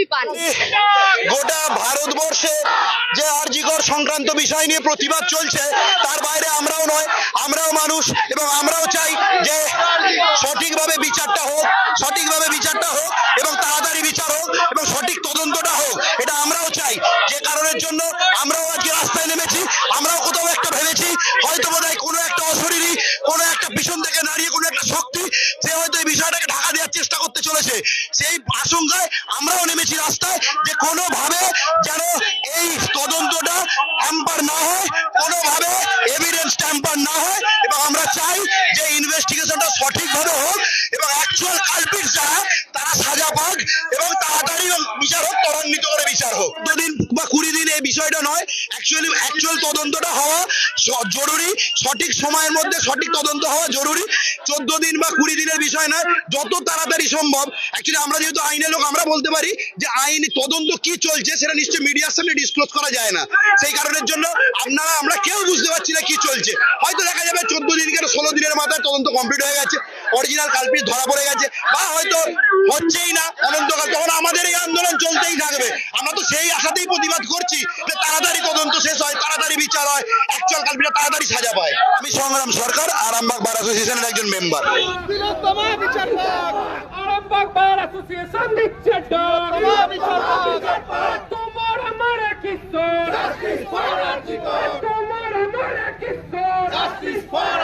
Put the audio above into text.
দাবি পান গোটা ভারতবর্ষে যে আরজিকর সংক্রান্ত বিষয় নিয়ে প্রতিবাদ চলছে, তার বাইরে আমরাও নয়, আমরাও মানুষ এবং আমরাও চাই যে সঠিকভাবে বিচারটা হোক, সঠিকভাবে বিচারটা হোক চলেছে সেই আশঙ্কায় আমরাও নেমেছি রাস্তায় যে কোনোভাবে যেন এই তদন্তটা হ্যাম্পার না হয়, কোনোভাবে এভিডেন্স ট্যাম্পার না হয় এবং আমরা চাই যে ইনভেস্টিগেশনটা সঠিকভাবে হোক এবং অ্যাকচুয়াল কালপিট যারা, তারা সাজা পাক এবং তাড়াতাড়ি বিচার হোক ত্বরান্বিত করে বিচার হোক। দুদিন বা কুড়ি বিষয়টা নয় অ্যাকচুয়ালি অ্যাকচুয়াল তদন্তটা হওয়া জরুরি, সঠিক সময়ের মধ্যে সঠিক তদন্ত হওয়া জরুরি। চোদ্দ দিন বা কুড়ি দিনের বিষয় নয়, যত তাড়াতাড়ি সম্ভব। অ্যাকচুয়ালি আমরা যেহেতু আইনের লোক, আমরা বলতে পারি যে আইন তদন্ত কি চলছে সেটা নিশ্চয়ই মিডিয়ার সামনে ডিসক্লোজ করা যায় না। সেই কারণের জন্য আপনারা, আমরা কেউ বুঝতে পারছি না কি চলছে। হয়তো দেখা যাবে চোদ্দ দিন কেন ষোলো দিনের মাথায় তদন্ত কমপ্লিট হয়ে গেছে। অরিজিনাল কালপিট ধরা পড়ে গেছে। বা হয়তো হচ্ছেই না অনন্তকাল তখন আমাদের এই আন্দোলন চলতেই থাকবে। আমরা তো সেই আশাতেই প্রতিবাদ করছি যে তাড়াতাড়ি তদন্ত শেষ হয় তাড়াতাড়ি বিচার হয়। অ্যাকচুয়াল কালপিটা তাড়াতাড়ি সাজা পায়। আমি সংগ্রাম সরকার আরামবাগ বার অ্যাসোসিয়েশনের একজন মেম্বার আরামবাগ বার অ্যাসোসিয়েশন দিচ্ছে তোমার আমার